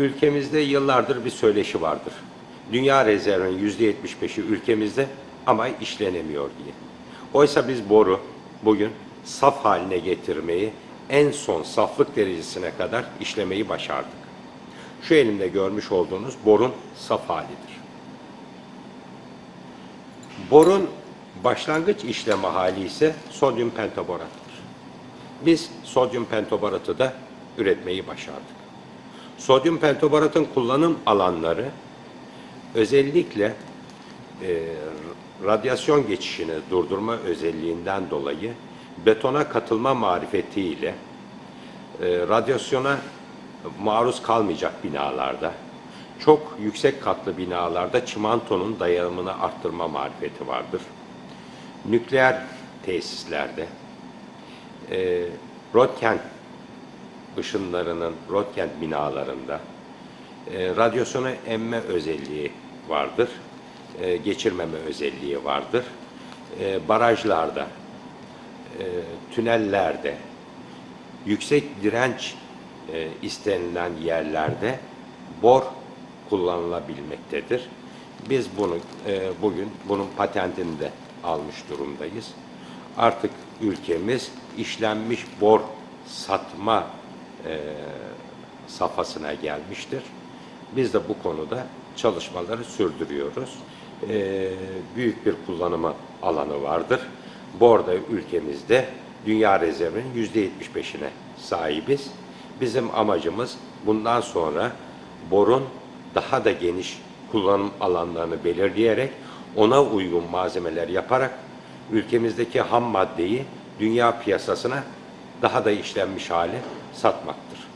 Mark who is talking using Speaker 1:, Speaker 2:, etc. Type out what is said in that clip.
Speaker 1: Ülkemizde yıllardır bir söyleşi vardır. Dünya rezervinin yüzde 75'i ülkemizde ama işlenemiyor diye. Oysa biz boru bugün saf haline getirmeyi en son saflık derecesine kadar işlemeyi başardık. Şu elimde görmüş olduğunuz borun saf halidir. Borun başlangıç işleme hali ise sodyum pentaborattır. Biz sodyum pentaboratı da üretmeyi başardık. Sodyum pentaboratın kullanım alanları özellikle e, radyasyon geçişini durdurma özelliğinden dolayı betona katılma marifetiyle e, radyasyona maruz kalmayacak binalarda, çok yüksek katlı binalarda çimentonun dayanımını arttırma marifeti vardır. Nükleer tesislerde, e, röntgen ışınlarının röntgen binalarında e, radyasyonu emme özelliği vardır, e, geçirmeme özelliği vardır. E, barajlarda, e, tünellerde, yüksek direnç e, istenilen yerlerde bor kullanılabilmektedir. Biz bunu e, bugün bunun patentini de almış durumdayız. Artık ülkemiz işlenmiş bor satma e, safhasına gelmiştir. Biz de bu konuda çalışmaları sürdürüyoruz. E, büyük bir kullanımı alanı vardır. Bor da ülkemizde dünya rezervinin yüzde 75'ine sahibiz. Bizim amacımız bundan sonra borun daha da geniş kullanım alanlarını belirleyerek ona uygun malzemeler yaparak ülkemizdeki ham maddeyi dünya piyasasına daha da işlenmiş hale satmaktır.